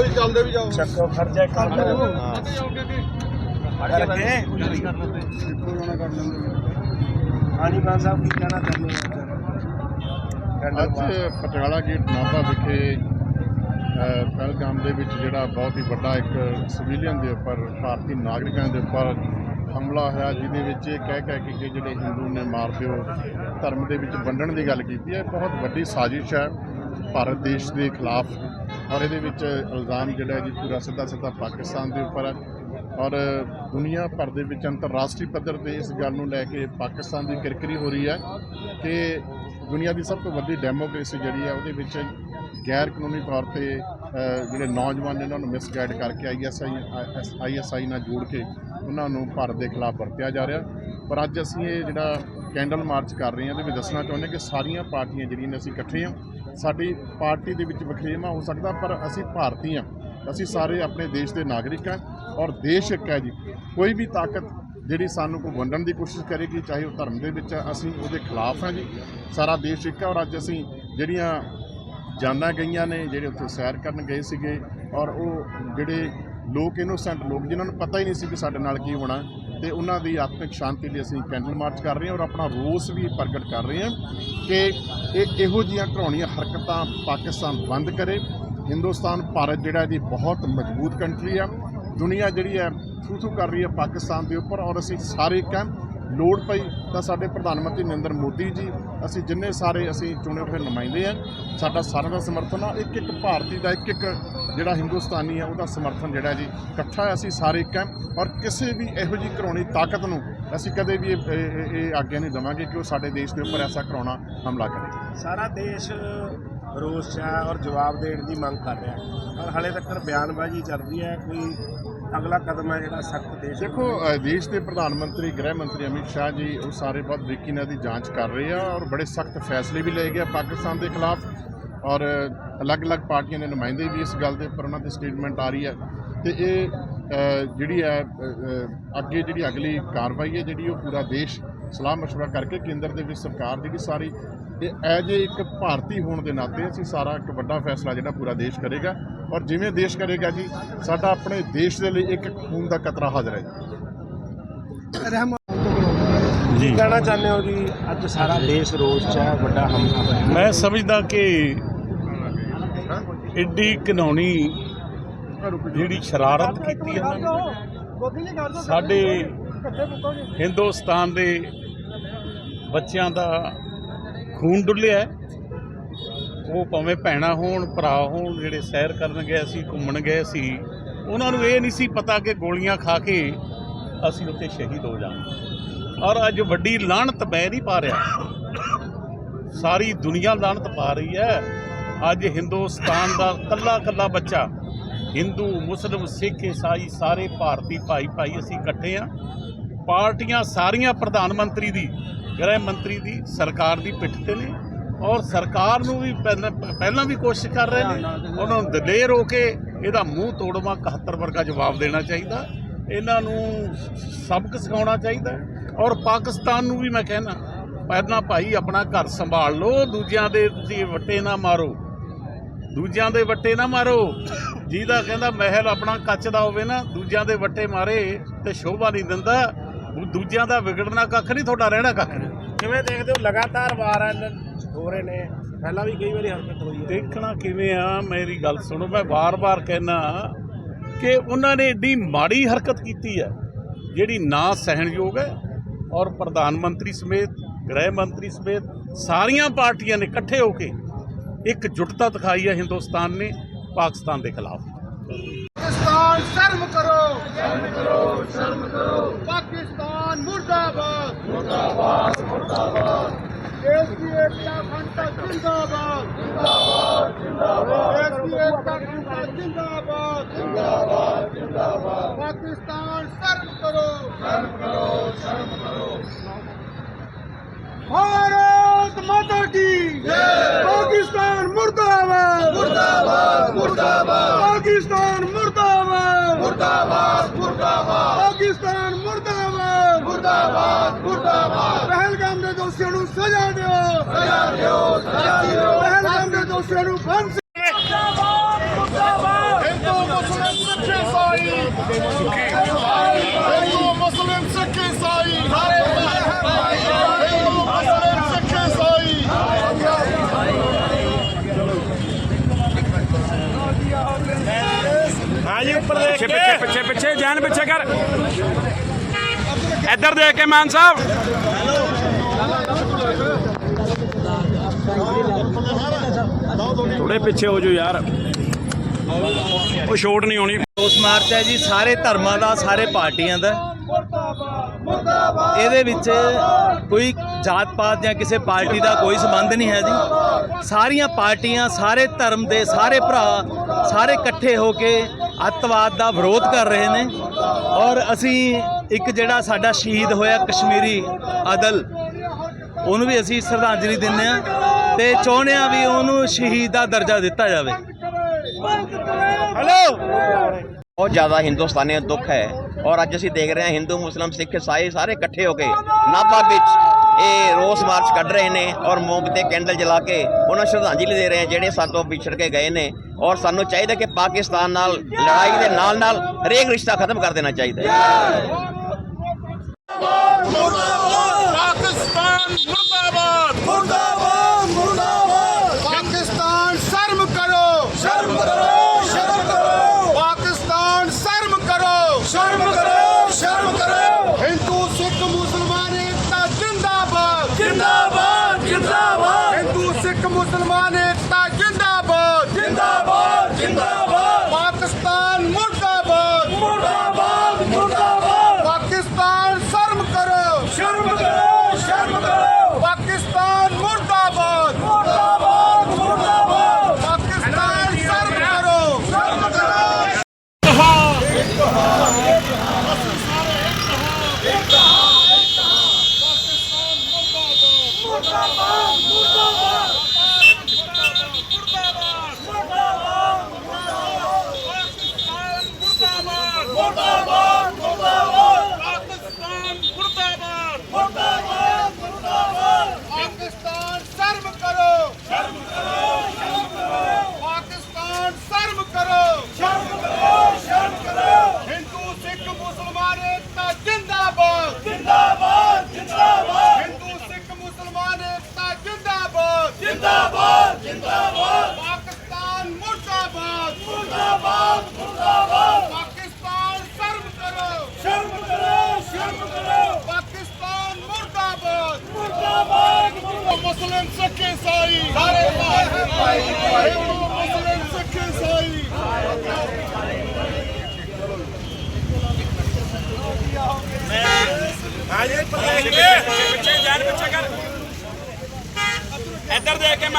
ਮੁਰਦਾਬਾਦ ਚਲੋ ਜੀ ਚੱਲਦੇ ਵੀ ਜਾਓ। ਚੱਕੋ ਖਰਚਾ ਕਰ ਲਓ ਲੱਗੇ ਹਾਂਜੀ ਮਾਨ ਸਾਹਿਬ ਕੀ ਕਹਿਣਾ ਚਾਹੁੰਦੇ ਹੋ? ਅੱਜ ਪਟਿਆਲਾ ਗੇਟ ਨਾਭਾ ਵਿਖੇ ਪਹਿਲਗਾਮ ਦੇ ਵਿੱਚ ਜਿਹੜਾ ਬਹੁਤ ਹੀ ਵੱਡਾ ਇੱਕ ਸਿਵਿਲੀਅਨ ਦੇ ਉੱਪਰ ਭਾਰਤੀ ਨਾਗਰਿਕਾਂ ਦੇ ਉੱਪਰ ਹਮਲਾ ਹੋਇਆ ਜਿਹਦੇ ਵਿੱਚ ਇਹ ਕਹਿ ਕਹਿ ਕੇ ਕਿ ਜਿਹੜੇ ਹਿੰਦੂ ਨੇ ਮਾਰ ਦਿਓ ਧਰਮ ਦੇ ਵਿੱਚ ਵੰਡਣ ਦੀ ਗੱਲ ਕੀਤੀ ਹੈ। ਬਹੁਤ ਵੱਡੀ ਸਾਜ਼ਿਸ਼ ਹੈ। ਭਾਰਤ ਦੇਸ਼ ਦੇ ਖਿਲਾਫ ਔਰ ਇਹਦੇ ਵਿੱਚ ਇਲਜ਼ਾਮ ਜਿਹੜਾ ਹੈ ਜੀ ਪੂਰਾ ਸਿੱਧਾ ਸਿੱਧਾ ਪਾਕਿਸਤਾਨ ਦੇ ਉੱਪਰ ਹੈ। ਔਰ ਦੁਨੀਆ ਭਰ ਦੇ ਵਿੱਚ ਅੰਤਰਰਾਸ਼ਟਰੀ ਪੱਧਰ ਤੇ ਇਸ ਗੱਲ ਨੂੰ ਲੈ ਕੇ ਪਾਕਿਸਤਾਨ ਦੀ ਕਿਰਕਰੀ ਹੋ ਰਹੀ ਹੈ ਕਿ ਦੁਨੀਆ ਦੀ ਸਭ ਤੋਂ ਵੱਡੀ ਡੈਮੋਕ੍ਰੇਸੀ ਜਿਹੜੀ ਹੈ ਉਹਦੇ ਵਿੱਚ ਗੈਰ ਕਾਨੂੰਨੀ ਤੌਰ ਤੇ ਜਿਹੜੇ ਨੌਜਵਾਨ ਨੇ ਉਹਨਾਂ ਨੂੰ ਮਿਸਗਾਈਡ ਕਰਕੇ ਆਈਐਸਆਈ ਆਈਐਸਆਈ ਨਾਲ ਜੋੜ ਕੇ ਉਹਨਾਂ ਨੂੰ ਭਾਰਤ ਦੇ ਖਿਲਾਫ ਵਰਤਿਆ ਜਾ ਰਿਹਾ। ਪਰ ਅੱਜ ਅਸੀਂ ਇਹ ਜਿਹੜਾ ਕੈਂਡਲ ਮਾਰਚ ਕਰ ਰਹੇ ਹਾਂ ਇਹਦੇ ਵਿੱਚ ਦੱਸਣਾ ਚਾਹੁੰਦੇ ਕਿ ਸਾਰੀਆਂ ਪਾਰਟੀਆਂ ਜਿਹੜੀਆਂ ਨੇ ਅਸੀਂ ਇਕੱਠੇ ਹਾਂ। ਸਾਡੀ ਪਾਰਟੀ ਦੇ ਵਿੱਚ ਵਖਰੇਵਾਂ ਹੋ ਸਕਦਾ ਪਰ ਅਸੀਂ ਭਾਰਤੀ ਹਾਂ। ਅਸੀਂ ਸਾਰੇ ਆਪਣੇ ਦੇਸ਼ ਦੇ ਨਾਗਰਿਕ ਹਾਂ ਔਰ ਦੇਸ਼ ਇੱਕ ਹੈ ਜੀ। ਕੋਈ ਵੀ ਤਾਕਤ ਜਿਹੜੀ ਸਾਨੂੰ ਕੋਈ ਵੰਡਣ ਦੀ ਕੋਸ਼ਿਸ਼ ਕਰੇਗੀ ਚਾਹੇ ਉਹ ਧਰਮ ਦੇ ਵਿੱਚ ਆ, ਅਸੀਂ ਉਹਦੇ ਖਿਲਾਫ ਹਾਂ ਜੀ। ਸਾਰਾ ਦੇਸ਼ ਇੱਕ ਹੈ ਔਰ ਅੱਜ ਅਸੀਂ ਜਿਹੜੀਆਂ ਜਾਨਾਂ ਗਈਆਂ ਨੇ ਜਿਹੜੇ ਉੱਥੇ ਸੈਰ ਕਰਨ ਗਏ ਸੀਗੇ ਔਰ ਉਹ ਜਿਹੜੇ ਲੋਕ ਇਨੋਸੈਂਟ ਲੋਕ ਜਿਨ੍ਹਾਂ ਨੂੰ ਪਤਾ ਹੀ ਨਹੀਂ ਸੀ ਕਿ ਸਾਡੇ ਨਾਲ ਕੀ ਹੋਣਾ। ਤੇ ਉਹਨਾਂ ਦੀ ਆਤਮਿਕ ਸ਼ਾਂਤੀ ਲਈ ਅਸੀਂ ਕੈਂਡਲ ਮਾਰਚ ਕਰ ਰਹੇ ਹਾਂ ਔਰ ਆਪਣਾ ਰੋਸ ਵੀ ਪ੍ਰਗਟ ਕਰ ਰਹੇ ਹਾਂ ਕਿ ਇਹ ਇਹੋ ਜਿਹੀਆਂ ਘਰਾਉਣੀਆਂ ਹਰਕਤਾਂ ਪਾਕਿਸਤਾਨ ਬੰਦ ਕਰੇ। ਹਿੰਦੁਸਤਾਨ, ਭਾਰਤ ਜਿਹੜਾ ਇਹਦੀ ਬਹੁਤ ਮਜ਼ਬੂਤ ਕੰਟਰੀ ਆ। ਦੁਨੀਆ ਜਿਹੜੀ ਹੈ ਥੂ ਥੂ ਕਰ ਰਹੀ ਹੈ ਪਾਕਿਸਤਾਨ ਦੇ ਉੱਪਰ ਔਰ ਅਸੀਂ ਸਾਰੇ ਇੱਕ ਲੋੜ ਪਈ ਤਾਂ ਸਾਡੇ ਪ੍ਰਧਾਨ ਮੰਤਰੀ ਨਰਿੰਦਰ ਮੋਦੀ ਜੀ, ਅਸੀਂ ਜਿੰਨੇ ਸਾਰੇ ਅਸੀਂ ਚੁਣੇ ਹੋਏ ਨੁਮਾਇੰਦੇ ਆ, ਸਾਡਾ ਸਾਰਿਆਂ ਦਾ ਸਮਰਥਨ ਆ। ਇੱਕ ਇੱਕ ਭਾਰਤੀ ਦਾ ਇੱਕ ਇੱਕ ਜਿਹੜਾ ਹਿੰਦੁਸਤਾਨੀ ਆ, ਉਹਦਾ ਸਮਰਥਨ ਜਿਹੜਾ ਜੀ, ਇਕੱਠਾ ਅਸੀਂ ਸਾਰੇ ਇੱਕ ਹਾਂ ਔਰ ਕਿਸੇ ਵੀ ਇਹੋ ਜਿਹੀ ਘਰਾਉਣੀ ਤਾਕਤ ਨੂੰ ਅਸੀਂ ਕਦੇ ਵੀ ਇਹ ਆਗਿਆ ਨਹੀਂ ਦੇਵਾਂਗੇ ਕਿ ਉਹ ਸਾਡੇ ਦੇਸ਼ ਦੇ ਉੱਪਰ ਐਸਾ ਘਰਾਉਣਾ ਹਮਲਾ ਕਰੇ। ਸਾਰਾ ਦੇਸ਼ ਰੋਸ ਹੈ ਔਰ ਜਵਾਬ ਦੇਣ ਦੀ ਮੰਗ ਕਰ ਰਿਹਾ। ਹੈ ਪਰ ਹਾਲੇ ਤੱਕ ਬਿਆਨਬਾਜ਼ੀ ਚੱਲ ਰਹੀ ਹੈ, ਕੋਈ ਅਗਲਾ ਕਦਮ ਹੈ ਜਿਹੜਾ ਸਖਤ ਦੇਸ਼ ਦੇਖੋ ਦੇਸ਼ ਦੇ ਪ੍ਰਧਾਨ ਮੰਤਰੀ, ਗ੍ਰਹਿ ਮੰਤਰੀ ਅਮਿਤ ਸ਼ਾਹ ਜੀ, ਉਹ ਸਾਰੇ ਬਹੁਤ ਬਰੀਕੀ ਨਾਲ ਦੀ ਜਾਂਚ ਕਰ ਰਹੇ ਆ ਔਰ ਬੜੇ ਸਖਤ ਫੈਸਲੇ ਵੀ ਲਏ ਗਏ ਪਾਕਿਸਤਾਨ ਦੇ ਖਿਲਾਫ ਔਰ ਅਲੱਗ-ਅਲੱਗ ਪਾਰਟੀਆਂ ਦੇ ਨੁਮਾਇੰਦੇ ਵੀ ਇਸ ਗੱਲ ਦੇ ਉੱਪਰ ਉਹਨਾਂ ਦੀ ਸਟੇਟਮੈਂਟ ਆ ਰਹੀ ਹੈ। ਤੇ ਇਹ ਜਿਹੜੀ ਹੈ ਅੱਗੇ ਜਿਹੜੀ ਅਗਲੀ ਕਾਰਵਾਈ ਹੈ ਜਿਹੜੀ ਉਹ ਪੂਰਾ ਦੇਸ਼ ਸਲਾਹ ਮਸ਼ਵਰਾ ਕਰਕੇ ਕੇਂਦਰ ਦੇ ਵਿੱਚ ਸਰਕਾਰ ਜਿਹੜੀ ਸਾਰੀ ਇਹ ਐਜ ਇੱਕ ਭਾਰਤੀ ਹੋਣ ਦੇ ਨਾਤੇ ਅਸੀਂ ਸਾਰਾ ਇੱਕ ਵੱਡਾ ਫੈਸਲਾ ਜਿਹੜਾ ਪੂਰਾ ਦੇਸ਼ ਕਰੇਗਾ ਔਰ ਜਿਵੇਂ ਦੇਸ਼ ਕਰੇਗਾ ਜੀ ਸਾਡਾ ਆਪਣੇ ਦੇਸ਼ ਦੇ ਲਈ ਇੱਕ ਖੂਨ ਦਾ ਕਤਰਾ ਹਾਜ਼ਰ ਹੈ ਜੀ। ਕੀ ਕਹਿਣਾ ਚਾਹੁੰਦੇ ਹੋ ਜੀ? ਅੱਜ ਸਾਰਾ ਦੇਸ਼ ਰੋਸ 'ਚ ਹੈ ਵੱਡਾ ਹਮਲਾ ਹੋਇਆ। ਮੈਂ ਸਮਝਦਾ ਕਿ ਐਡੀ ਘਿਨਾਉਣੀ ਜਿਹੜੀ ਸ਼ਰਾਰਤ ਕੀਤੀ ਇਹਨਾਂ ਨੇ ਸਾਡੇ ਹਿੰਦੁਸਤਾਨ ਦੇ ਬੱਚਿਆਂ ਦਾ ਖੂਨ ਡੁੱਲਿਆ ਉਹ ਭਾਵੇਂ ਭੈਣਾਂ ਹੋਣ, ਭਰਾ ਹੋਣ, ਜਿਹੜੇ ਸੈਰ ਕਰਨ ਗਏ ਸੀ ਘੁੰਮਣ ਗਏ ਸੀ। ਉਹਨਾਂ ਨੂੰ ਇਹ ਨਹੀਂ ਸੀ ਪਤਾ ਕਿ ਗੋਲੀਆਂ ਖਾ ਕੇ ਅਸੀਂ ਉੱਥੇ ਸ਼ਹੀਦ ਹੋ ਜਾਵਾਂਗੇ। ਔਰ ਅੱਜ ਵੱਡੀ ਲਾਹਣਤ ਮੈਂ ਨਹੀਂ ਪਾ ਰਿਹਾ। ਸਾਰੀ ਦੁਨੀਆ ਲਾਹਣਤ ਪਾ ਰਹੀ ਹੈ। ਅੱਜ ਹਿੰਦੁਸਤਾਨ ਦਾ ਕੱਲਾ ਕੱਲਾ ਬੱਚਾ, ਹਿੰਦੂ, ਮੁਸਲਮ, ਸਿੱਖ, ਈਸਾਈ, ਸਾਰੇ ਭਾਰਤੀ ਭਾਈ ਭਾਈ ਅਸੀਂ ਇਕੱਠੇ ਆ ਪਾਰਟੀਆਂ ਸਾਰੀਆਂ ਪ੍ਰਧਾਨ ਮੰਤਰੀ ਦੀ ਗ੍ਰਹਿ ਮੰਤਰੀ ਦੀ ਸਰਕਾਰ ਦੀ ਪਿੱਠ ਤੇ ਨੇ ਔਰ ਸਰਕਾਰ ਨੂੰ ਵੀ ਪਹਿਲਾਂ ਵੀ ਕੋਸ਼ਿਸ਼ ਕਰ ਰਹੇ ਨੇ। ਉਹਨਾਂ ਨੂੰ ਦਲੇਰ ਹੋ ਕੇ ਇਹਦਾ ਮੂੰਹ ਤੋੜਵਾ 71 ਵਰਗਾ ਜਵਾਬ ਦੇਣਾ ਚਾਹੀਦਾ। ਇਹਨਾਂ ਨੂੰ ਸਬਕ ਸਿਖਾਉਣਾ ਚਾਹੀਦਾ। ਔਰ ਪਾਕਿਸਤਾਨ ਨੂੰ ਵੀ ਮੈਂ ਕਹਿਣਾ ਪਹਿਲਾਂ ਭਾਈ ਆਪਣਾ ਘਰ ਸੰਭਾਲ ਲਓ ਦੂਜਿਆਂ ਦੇ ਤੁਸੀਂ ਵੱਟੇ ਨਾ ਮਾਰੋ। ਦੂਜਿਆਂ ਦੇ ਵੱਟੇ ਨਾ ਮਾਰੋ। ਜਿਹਦਾ ਕਹਿੰਦਾ ਮਹਿਲ ਆਪਣਾ ਕੱਚ ਦਾ ਹੋਵੇ ਨਾ ਦੂਜਿਆਂ ਦੇ ਵੱਟੇ ਮਾਰੇ ਤੇ ਸ਼ੋਭਾ ਨਹੀਂ ਦਿੰਦਾ। ਦੂਜਿਆਂ ਦਾ ਵਿਗੜਨਾ ਕੱਖ ਨਹੀਂ ਤੁਹਾਡਾ ਰਹਿਣਾ ਕੱਖ ਨਹੀਂ। ਕਿਵੇਂ ਦੇਖਦੇ ਹੋ? ਲਗਾਤਾਰ ਵਾਰ ਹੋ ਰਹੇ ਨੇ। ਪਹਿਲਾਂ ਵੀ ਕਈ ਵਾਰੀ ਹਰਕਤ ਹੋਈ ਹੈ। ਦੇਖਣਾ ਕਿਵੇਂ ਆ ਮੇਰੀ ਗੱਲ ਸੁਣੋ ਮੈਂ ਵਾਰ-ਵਾਰ ਕਹਿਣਾ ਕਿ ਉਹਨਾਂ ਨੇ ਏਡੀ ਮਾੜੀ ਹਰਕਤ ਕੀਤੀ ਹੈ ਜਿਹੜੀ ਨਾ ਸਹਿਣਯੋਗ ਹੈ ਔਰ ਪ੍ਰਧਾਨ ਮੰਤਰੀ ਸਮੇਤ ਗ੍ਰਹਿ ਮੰਤਰੀ ਸਮੇਤ ਸਾਰੀਆਂ ਪਾਰਟੀਆਂ ਨੇ ਇਕੱਠੇ ਹੋ ਕੇ ਇੱਕ ਜੁਟਤਾ ਦਿਖਾਈ ਹੈ ਹਿੰਦੁਸਤਾਨ ਨੇ ਪਾਕਿਸਤਾਨ ਦੇ ਖਿਲਾਫ। ਪਾਕਿਸਤਾਨ ਸ਼ਰਮ ਕਰੋ। ਸ਼ਰਮ ਕਰੋ ਸ਼ਰਮ ਕਰੋ। ਪਾਕਿਸਤਾਨ ਮੁਰਦਾਬਾਦ ਮੁਰਦਾਬਾਦ ਮੁਰਦਾਬਾਦ ਦੇਸ਼ ਦੀ ਏਕਤਾ ਖੰਡਾ ਜਿੰਦਾਬਾਦ ਜਿੰਦਾਬਾਦ ਜਿੰਦਾਬਾਦ ਦੇਸ਼ ਦੀ ਏਕਤਾ ਖੰਡਾ ਜਿੰਦਾਬਾਦ ਜਿੰਦਾਬਾਦ ਜਿੰਦਾਬਾਦ ਪਾਕਿਸਤਾਨ ਸ਼ਰਮ ਕਰੋ ਸ਼ਰਮ ਕਰੋ ਸ਼ਰਮ ਕਰੋ भारत माता की पाकिस्तान मुर्दाबाद ਸਜ਼ਾ ਦਿਓ ਸਜ਼ਾ ਦਿਓ ਪਹਿਲਗਾਮ ਦੇ ਦੋਸ਼ੀਆਂ ਨੂੰ ਫਾਂਸੀ ਹਿੰਦੂ ਮੁਸਲਿਮ ਸਿੱਖ ਈਸਾਈ ਹਿੰਦੂ ਮੁਸਲਿਮ ਸਿੱਖ ਈਸਾਈ ਸਾਰੇ ਹਿੰਦੂ ਮੁਸਲਿਮ ਸਿੱਖ ਈਸਾਈ ਹਾਂਜੀ ਉੱਪਰ ਦੇਖ ਪਿੱਛੇ ਪਿੱਛੇ ਪਿੱਛੇ ਪਿੱਛੇ, ਜਾਨ ਪਿੱਛੇ ਕਰ। ਇੱਧਰ ਦੇਖ ਕੇ ਮਾਨ ਸਾਹਿਬ। ਥੋੜੇ ਪਿੱਛੇ ਹੋ ਜਾਓ ਯਾਰ। ਉਹ ਛੋਟ ਨਹੀਂ ਹੋਣੀ। ਰੋਸ ਮਾਰਚ ਹੈ ਜੀ, ਸਾਰੇ ਧਰਮਾਂ ਦਾ, ਸਾਰੇ ਪਾਰਟੀਆਂ ਦਾ। ਇਹਦੇ ਵਿੱਚ ਕੋਈ ਜਾਤ ਪਾਤ ਜਾਂ ਕਿਸੇ ਪਾਰਟੀ ਦਾ ਕੋਈ ਸੰਬੰਧ ਨਹੀਂ ਹੈ ਜੀ। ਸਾਰੀਆਂ ਪਾਰਟੀਆਂ, ਸਾਰੇ ਧਰਮ ਦੇ ਸਾਰੇ ਭਰਾ, ਸਾਰੇ ਇਕੱਠੇ ਹੋ ਕੇ ਅੱਤਵਾਦ ਦਾ ਵਿਰੋਧ ਕਰ ਰਹੇ ਨੇ। ਔਰ ਅਸੀਂ ਇੱਕ ਜਿਹੜਾ ਸਾਡਾ ਸ਼ਹੀਦ ਹੋਇਆ ਕਸ਼ਮੀਰੀ ਅਦਲ, ਉਹਨੂੰ ਵੀ ਅਸੀਂ ਸ਼ਰਧਾਂਜਲੀ ਦਿੰਦੇ ਆ ਤੇ ਚਾਹੁੰਦੇ ਆ ਵੀ ਉਹਨੂੰ ਸ਼ਹੀਦ ਦਾ ਦਰਜਾ ਦਿੱਤਾ ਜਾਵੇ। ਬਹੁਤ ਜ਼ਿਆਦਾ ਹਿੰਦੁਸਤਾਨੀਆਂ ਨੂੰ ਦੁੱਖ ਹੈ ਔਰ ਅੱਜ ਅਸੀਂ ਦੇਖ ਰਹੇ ਹਾਂ ਹਿੰਦੂ ਮੁਸਲਮ ਸਿੱਖ ਈਸਾਈ ਸਾਰੇ ਇਕੱਠੇ ਹੋ ਕੇ ਨਾਭਾ ਵਿੱਚ ਇਹ ਰੋਸ ਮਾਰਚ ਕੱਢ ਰਹੇ ਨੇ ਔਰ ਮੋਮਬੱਤੀ ਕੈਂਡਲ ਜਲਾ ਕੇ ਉਹਨਾਂ ਨੂੰ ਸ਼ਰਧਾਂਜਲੀ ਦੇ ਰਹੇ ਆ ਜਿਹੜੇ ਸਾਤੋਂ ਵਿਛੜ ਕੇ ਗਏ ਨੇ ਔਰ ਸਾਨੂੰ ਚਾਹੀਦਾ ਕਿ ਪਾਕਿਸਤਾਨ ਨਾਲ ਲੜਾਈ ਦੇ ਨਾਲ ਨਾਲ ਹਰੇਕ ਰਿਸ਼ਤਾ ਖਤਮ ਕਰ ਦੇਣਾ ਚਾਹੀਦਾ ਹੈ। ਪਾਕਿਸਤਾਨ ਮੁਰਦਾਬਾਦ ਮੁਰਦਾਬਾਦ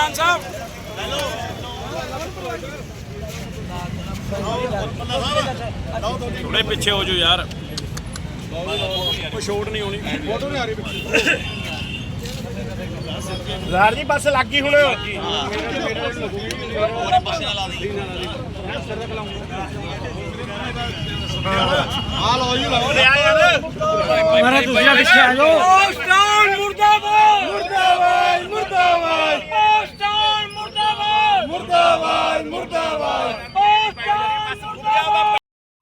ਮਾਨ ਸਾਹਿਬ। ਥੋੜੇ ਪਿੱਛੇ ਹੋ ਜਾਓ ਯਾਰ। ਉਹ ਛੋਟ ਨਹੀਂ ਹੋਣੀ। ਸਰਦਾਰ ਜੀ ਬੱਸ ਲੱਗ ਗਈ ਹੁਣ ਆ ਲਓ ਜੀ ਲਓ। ਲਿਆ ਯਾਰ। ਮਾਰਾ ਤੁਸੀਂ ਪਿੱਛੇ ਆ ਜਾਓ। ਮੁਰਦਾਬਾਦ ਮੁਰਦਾਬਾਦ ਮੁਰਦਾਬਾਦ। ਮੁਰਦਾਬਾਦ ਮੁਰਦਾਬਾਦ।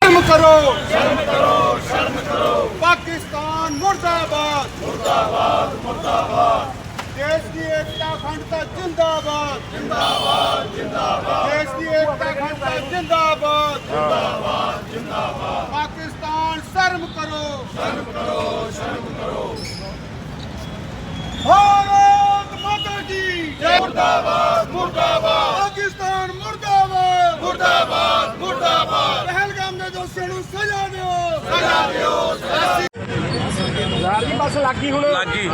ਸ਼ਰਮ ਕਰੋ ਸ਼ਰਮ ਕਰੋ ਸ਼ਰਮ ਕਰੋ। ਪਾਕਿਸਤਾਨ ਮੁਰਦਾਬਾਦ। ਮੁਰਦਾਬਾਦ ਮੁਰਦਾਬਾਦ। ਦੇਸ਼ ਦੀ ਏਕਤਾ ਅਖੰਡਤਾ ਜਿੰਦਾਬਾਦ। ਜਿੰਦਾਬਾਦ ਜਿੰਦਾਬਾਦ। ਦੇਸ਼ ਦੀ ਏਕਤਾ ਅਖੰਡਤਾ ਜਿੰਦਾਬਾਦ। ਜਿੰਦਾਬਾਦ ਜਿੰਦਾਬਾਦ। ਪਾਕਿਸਤਾਨ ਸ਼ਰਮ ਕਰੋ। ਸ਼ਰਮ ਕਰੋ ਸ਼ਰਮ ਕਰੋ। ਭਾਰਤ ਮਾਤਾ ਕੀ ਜੈ ਮੁਰਦਾਬਾਦ ਮੁਰਦਾਬਾਦ ਪਾਕਿਸਤਾਨ ਮੁਰਦਾਬਾਦ ਮੁਰਦਾਬਾਦ ਮੁਰਦਾਬਾਦ ਪਹਿਲਗਾਮ ਦੇ ਦੋਸ਼ੀਆਂ ਨੂੰ ਸਜ਼ਾ ਦਿਓ ਸਜ਼ਾ ਦਿਓ ਲੱਗੀ।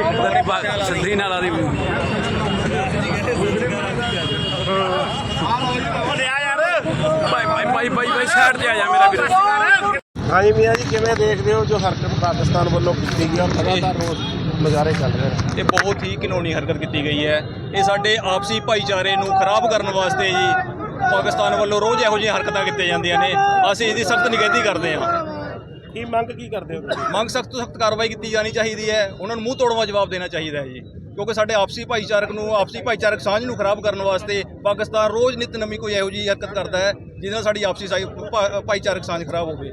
ਉਹਦੀ ਬਾ- ਸਿੱਧੀ ਨਾਲ ਆਦੀ ਭਾਈ ਭਾਈ ਭਾਈ ਭਾਈ ਭਾਈ ਸਾਈਡ ਤੇ ਆ ਜਾ ਮੇਰਾ ਵੀਰ। ਹਾਂਜੀ ਮੀਆਂ ਜੀ ਕਿਵੇਂ ਦੇਖਦੇ ਹੋ ਜੋ ਹਰਕਤ ਪਾਕਿਸਤਾਨ ਵੱਲੋਂ ਕੀਤੀ ਗਈ ਔਰ ਲਗਾਤਾਰ ਰੋਜ਼ ਮੁਜ਼ਾਹਰੇ ਚੱਲ ਰਹੇ ਨੇ। ਇਹ ਬਹੁਤ ਹੀ ਘਿਨੌਣੀ ਹਰਕਤ ਕੀਤੀ ਗਈ ਹੈ। ਇਹ ਸਾਡੇ ਆਪਸੀ ਭਾਈਚਾਰੇ ਨੂੰ ਖਰਾਬ ਕਰਨ ਵਾਸਤੇ ਜੀ ਪਾਕਿਸਤਾਨ ਵੱਲੋਂ ਰੋਜ਼ ਇਹੋ ਜਿਹੀਆਂ ਹਰਕਤਾਂ ਕੀਤੀਆਂ ਜਾਂਦੀਆਂ ਨੇ। ਅਸੀਂ ਇਹਦੀ ਸਖਤ ਨਿਗਰਾਨੀ ਕਰਦੇ ਹਾਂ। ਕੀ ਮੰਗ ਕੀ ਕਰਦੇ ਹੋ? ਮੰਗ ਸਖਤ ਤੋਂ ਸਖਤ ਕਾਰਵਾਈ ਕੀਤੀ ਜਾਣੀ ਚਾਹੀਦੀ ਹੈ। ਉਹਨਾਂ ਨੂੰ ਮੂੰਹ ਤੋੜਵਾ ਜਵਾਬ ਦੇਣਾ ਚਾਹੀਦਾ ਹੈ ਜੀ। ਕਿਉਂਕਿ ਸਾਡੇ ਆਪਸੀ ਭਾਈਚਾਰਕ ਨੂੰ ਆਪਸੀ ਭਾਈਚਾਰਕ ਸਾਂਝ ਨੂੰ ਖਰਾਬ ਕਰਨ ਵਾਸਤੇ ਪਾਕਿਸਤਾਨ ਰੋਜ਼ ਨਿਤ ਨਵੀਂ ਕੋਈ ਇਹੋ ਜਿਹੀ ਹਰਕਤ ਕਰਦਾ ਹੈ ਜਿਹਦੇ ਨਾਲ ਸਾਡੀ ਆਪਸੀ ਭਾਈਚਾਰਕ ਸਾਂਝ ਖਰਾਬ ਹੋਵੇ।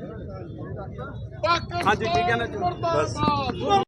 ਪਾਕਿਸਤਾਨ ਮੁਰਦਾਬਾਦ